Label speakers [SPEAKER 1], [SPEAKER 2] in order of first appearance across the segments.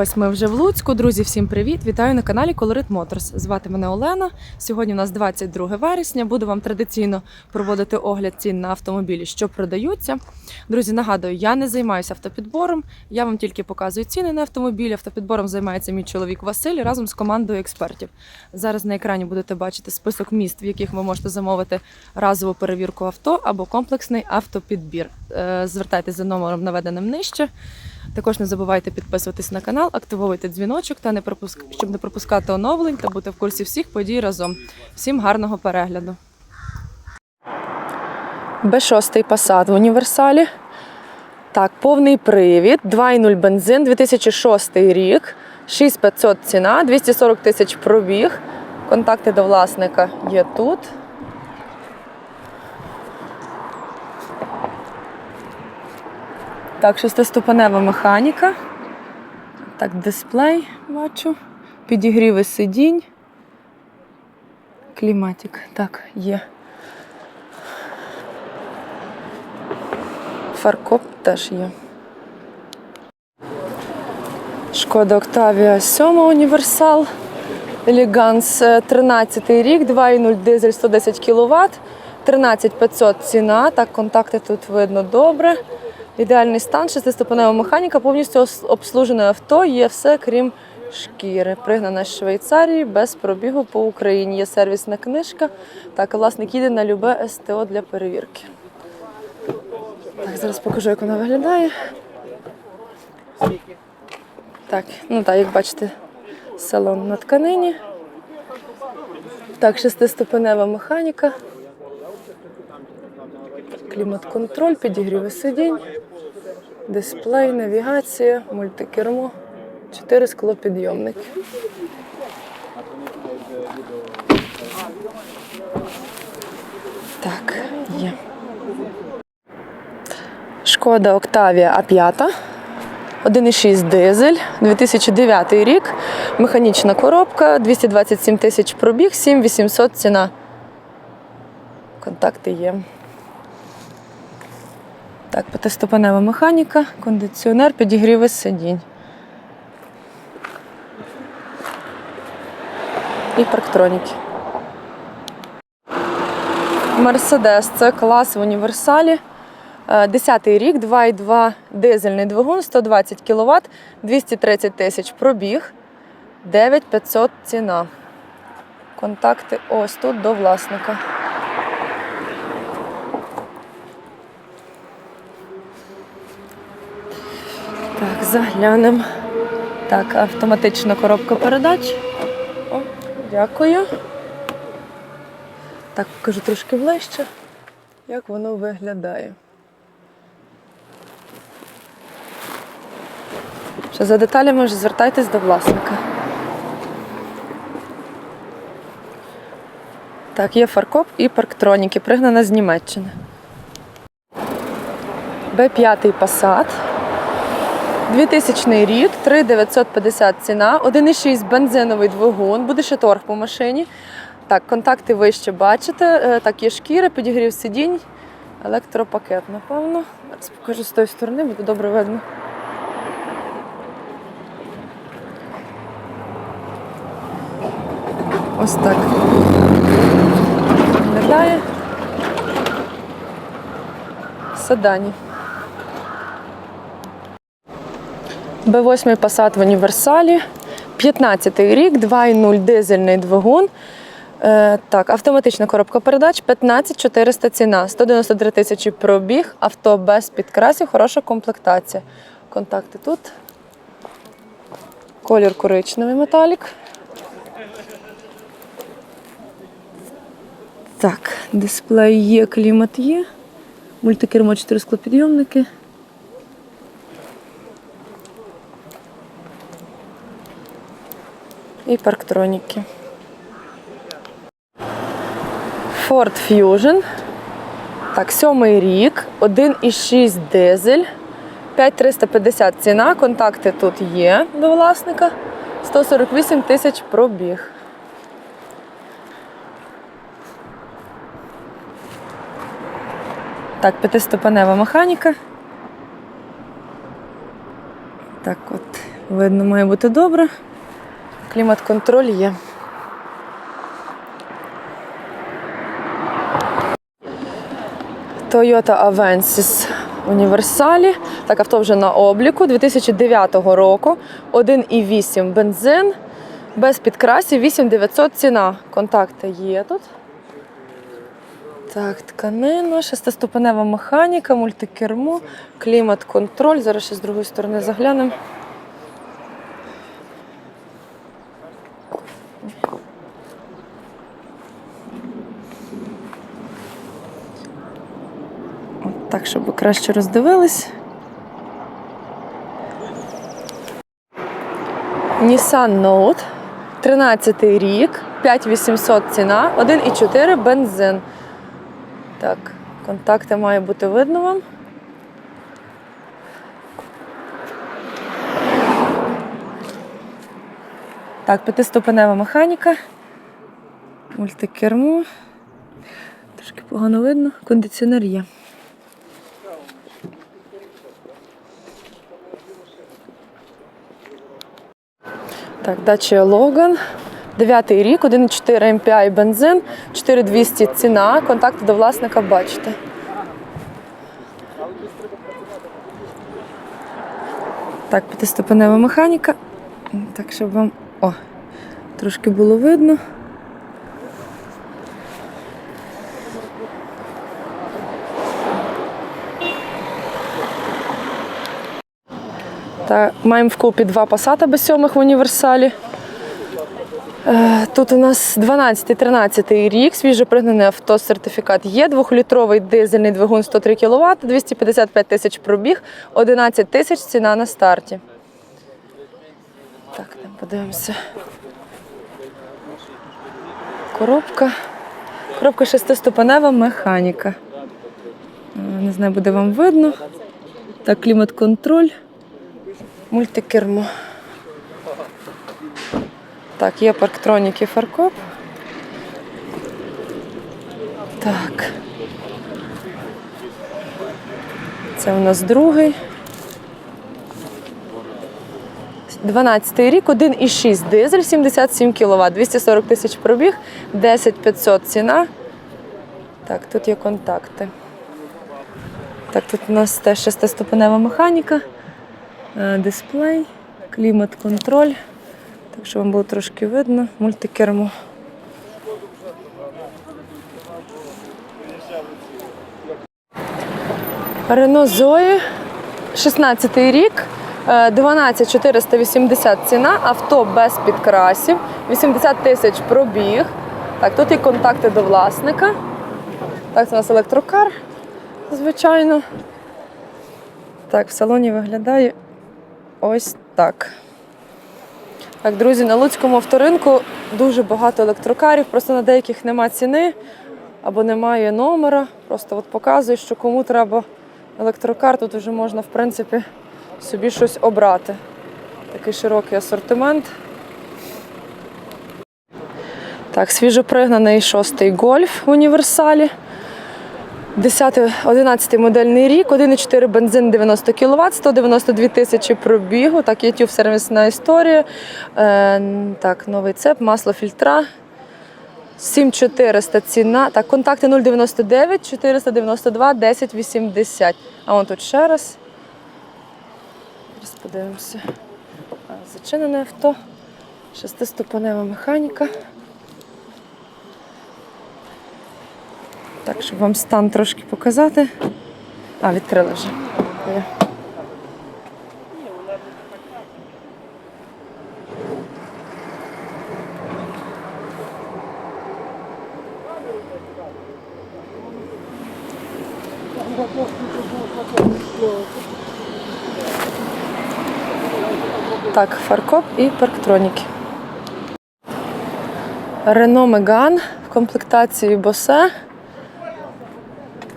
[SPEAKER 1] Ось ми вже в Луцьку. Друзі, всім привіт! Вітаю на каналі Colorit Motors. Звати мене Олена. Сьогодні у нас 22 вересня. Буду вам традиційно проводити огляд цін на автомобілі, що продаються. Друзі, нагадую, я не займаюся автопідбором. Я вам тільки показую ціни на автомобілі. Автопідбором займається мій чоловік Василь разом з командою експертів. Зараз на екрані будете бачити список міст, в яких ви можете замовити разову перевірку авто або комплексний автопідбір. Е, Звертайтеся за номером, наведеним нижче. Також не забувайте підписуватись на канал, активовуйте дзвіночок та не пропуск... щоб не пропускати оновлень та бути в курсі всіх подій разом. Всім гарного перегляду. Б6 Passat в універсалі. Так, повний привід, 2,0 бензин, 2006 рік, 6500 ціна, 240 тисяч пробіг. Контакти до власника є тут. Так, шестиступенева механіка. Так, дисплей бачу. Підігріви сидінь. Кліматик. Так, є. Фаркоп теж є. Шкода Октавія 7 універсал. Елеганс 13 рік, 2,0 дизель 110 кВт. 13500 ціна. Так, контакти тут видно добре. Ідеальний стан, шестиступенева механіка, повністю обслужене авто, є все крім шкіри. Пригнана з Швейцарії, без пробігу по Україні. Є сервісна книжка. Так, власник їде на любе СТО для перевірки. Так, зараз покажу, як вона виглядає. Так, ну так, як бачите, салон на тканині. Так, шестиступенева механіка. Клімат-контроль, підігріви сидінь, дисплей, навігація, мультикермо, чотири склопідйомники. Так, є. Шкода Октавія А5. 1,6 дизель, 2009 рік, механічна коробка, 227 тисяч пробіг, 7800 ціна. Контакти є. Так, п'ятиступенева механіка, кондиціонер, підігріви сидінь. І парктроніки. Мерседес це клас в універсалі. Е, 10-й рік, 2,2 дизельний двигун, 120 кВт, 230 тисяч пробіг, 9500 ціна. Контакти ось тут до власника. Так, заглянемо. Так, автоматична коробка передач. О, дякую. Так, покажу трошки ближче, як воно виглядає. Ще за деталями вже звертайтесь до власника. Так, є фаркоп і парктроніки, пригнана з Німеччини. Б5 Passat. 2000 рік, 3950 ціна, 1,6 бензиновий двигун, буде ще торг по машині. Так, контакти ви ще бачите. Е, Так, є шкіра, підігрів сидінь, електропакет, напевно. Зараз покажу з тої сторони, буде добре видно. Ось так. Виглядає. В Седані. Б8 Passat в універсалі. 15 рік, 2,0 дизельний двигун. Е, так, автоматична коробка передач, 15 400 ціна, 193 тисячі пробіг, авто без підкрасів, хороша комплектація. Контакти тут. Колір коричневий металік. Так, дисплей є, клімат є. Мультикермо 4 склопідйомники. І парктроніки. Ford Fusion. Так, сьомий рік, 1,6 дизель, 5350 ціна, контакти тут є до власника. 148 тисяч пробіг. Так, п'ятиступенева механіка. Так от Видно, має бути добре. Клімат-контроль є. Toyota Avensis універсалі. Так, авто вже на обліку 2009 року. 1,8 бензин. Без підкрасів 8900 ціна. Контакти є тут. Так, тканина, шестиступенева механіка, мультикермо, клімат-контроль. Зараз ще з другої сторони заглянемо. Так, щоб ви краще роздивились. Nissan Note, 13 рік, 5800 ціна, 1,4 бензин. Так, контакти має бути видно вам. Так, п'ятиступенева механіка. Мультикермо. Трошки погано видно. Кондиціонер є. Так, Dacia Logan. Дев'ятий рік, 1,4 MPI бензин, 4200 ціна. Контакти до власника бачите. Так, п'ятиступенева механіка. Так, щоб вам о, трошки було видно. Та маємо в купі два пасата без сьомих в універсалі. Е, Тут у нас 12-13 рік, свіжопригнаний авто, сертифікат є, двохлітровий дизельний двигун 103 кВт, 255 тисяч пробіг, 11 тисяч ціна на старті. Так, там подивимося. Коробка. Коробка шестиступенева механіка. Е, Не знаю, буде вам видно. Так, клімат-контроль, мультикермо. Так, є парктроніки фаркоп. Так. Це у нас другий. 12 рік, 1,6 дизель, 77 кВт, 240 тисяч пробіг, 10 500 ціна. Так, тут є контакти. Так, тут у нас теж шестиступенева механіка, дисплей, клімат-контроль. Так що вам було трошки видно, мультикермо. Рено Зої, 16 рік, е, 12 480 ціна, авто без підкрасів, 80 тисяч пробіг. Так, тут є контакти до власника. Так, це у нас електрокар, звичайно. Так, в салоні виглядає ось так. Так, друзі, на Луцькому авторинку дуже багато електрокарів, просто на деяких нема ціни або немає номера. Просто от показую, що кому треба електрокар, тут вже можна, в принципі, собі щось обрати. Такий широкий асортимент. Так, свіжопригнаний шостий гольф в універсалі. 10-11 модельний рік, 1,4 бензин 90 кВт, 192 тисячі пробігу. Так, тюб сервісна історія. Е, так, новий цеп, масло фільтра. 7400 ціна. Так, контакти 099 492 1080. А вон тут ще раз. Зараз подивимося. Зачинене авто. Шестиступенева механіка. Так, щоб вам стан трошки показати. А, відкрили вже. Так, фаркоп і парктроніки. Рено Меган в комплектації Босе.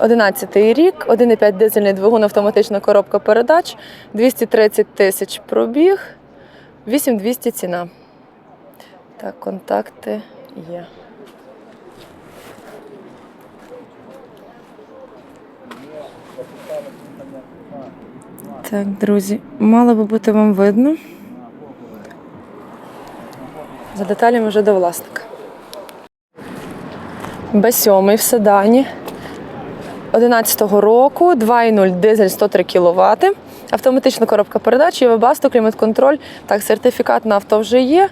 [SPEAKER 1] 11 рік, 1,5 дизельний двигун, автоматична коробка передач, 230 тисяч пробіг, 8200 ціна. Так, контакти є. Так, друзі, мало би бути вам видно. За деталями вже до власника. Б7 в седані. 11-го року, 2,0 дизель 103 кВт. Автоматична коробка передач, Webasto, клімат-контроль. Так, сертифікат на авто вже є.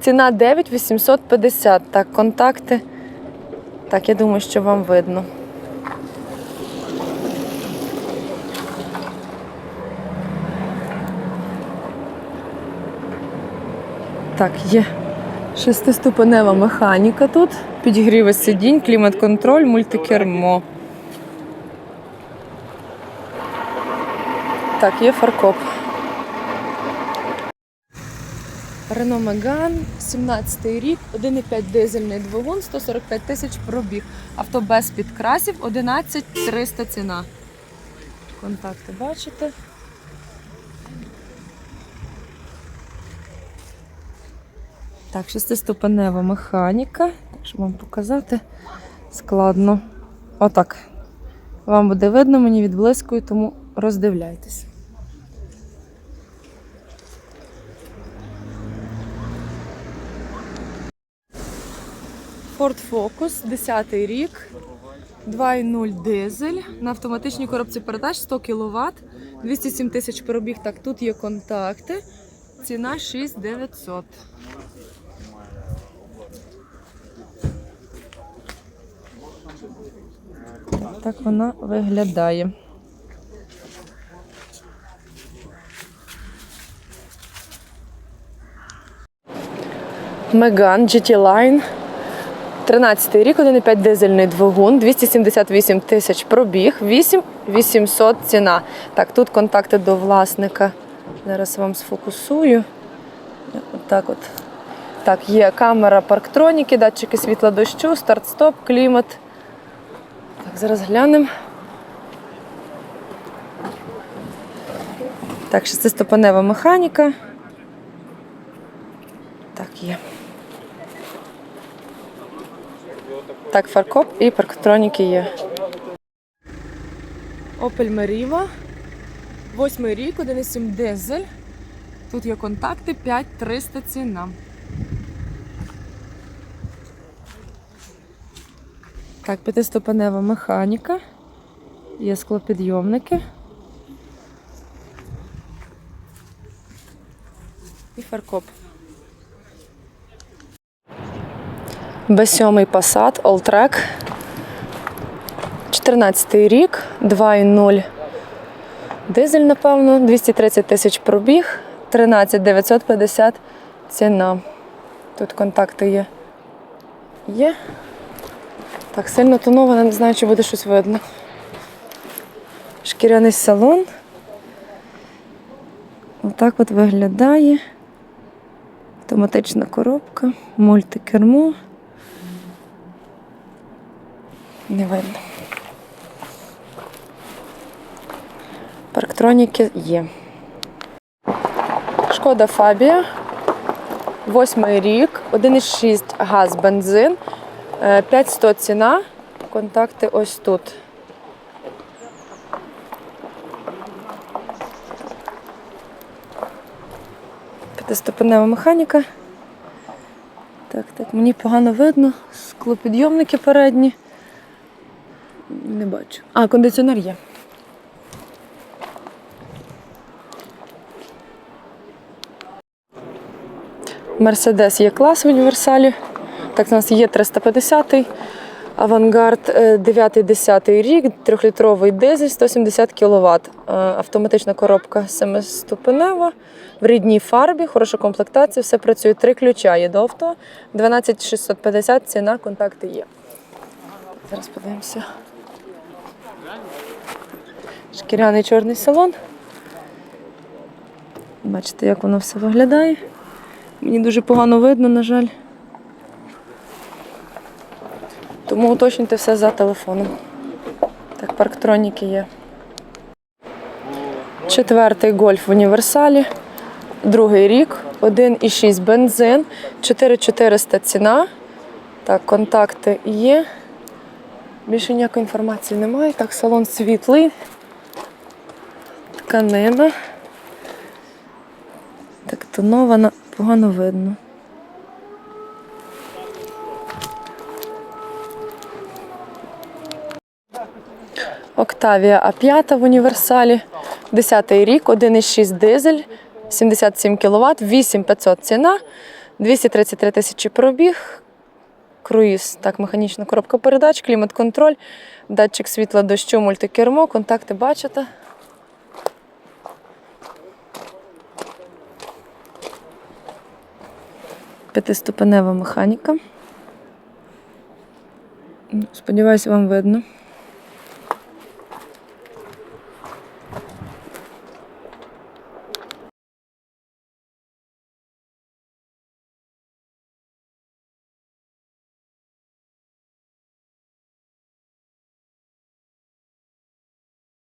[SPEAKER 1] Ціна 9850. Так, контакти. Так, я думаю, що вам видно. Так, є шестиступенева механіка тут, підігріви сидінь, клімат-контроль, мультикермо. Так, є фаркоп. Рено Меган, 17 рік, 1,5 дизельний двигун, 145 тисяч пробіг. Авто без підкрасів, 11 300 ціна. Контакти бачите. Так, шестиступенева механіка. Так, щоб вам показати складно. Отак. Вам буде видно, мені відблискує, тому роздивляйтесь. Ford Focus, 10 й рік, 2.0 дизель на автоматичній коробці передач 100 кВт, 207 тисяч пробіг. Так, тут є контакти. Ціна 6900. Так вона виглядає. Меган GT Line. 13 рік, 1,5 дизельний двигун, 278 тисяч пробіг, 8 800 ціна. Так, тут контакти до власника. Зараз вам сфокусую. Отак от. Так, є камера парктроніки, датчики світла дощу, старт-стоп, клімат. Так, зараз глянемо. Так, шестиступенева механіка. Так, є. Так, фаркоп і парктроніки є. Opel Meriva. Восьмий рік, 1,7 дизель. Тут є контакти, 5300 ціна. Так, п'ятиступенева механіка. Є склопідйомники. І фаркоп. Б7 Passat Alltrack. 14 рік, 2,0 дизель, напевно, 230 тисяч пробіг, 13 950 ціна. Тут контакти є. Є. Так, сильно тонована, не знаю, чи буде щось видно. Шкіряний салон. Отак от виглядає. Автоматична коробка, мультикермо. Не видно. Парктроніки є. Шкода Фабія. Восьмий рік, 1,6 газ, бензин, е, 5100 ціна. Контакти ось тут. П'ятиступенева механіка. Так, так, мені погано видно. Склопідйомники передні. Не бачу. А, кондиціонер є. Мерседес є клас в універсалі. Так, у нас є 350-й. Авангард 9-10 рік, 3-літровий дизель, 170 кВт. Автоматична коробка 7-ступенева, в рідній фарбі, хороша комплектація, все працює. Три ключа є до авто. 12650 ціна, контакти є. Зараз подивимося. Шкіряний чорний салон. Бачите, як воно все виглядає. Мені дуже погано видно, на жаль. Тому уточнюйте все за телефоном. Так, парктроніки є. Четвертий гольф в універсалі. Другий рік, 1,6 бензин, 4400 ціна. Так, контакти є. Більше ніякої інформації немає. Так, салон світлий тканина. Так тонована, погано видно. Октавія А5 в універсалі. 10-й рік, 1,6 дизель, 77 кВт, 8500 ціна, 233 тисячі пробіг, круїз, так, механічна коробка передач, клімат-контроль, датчик світла дощу, мультикермо, контакти бачите. П'ятиступенева механіка. Сподіваюся, вам видно.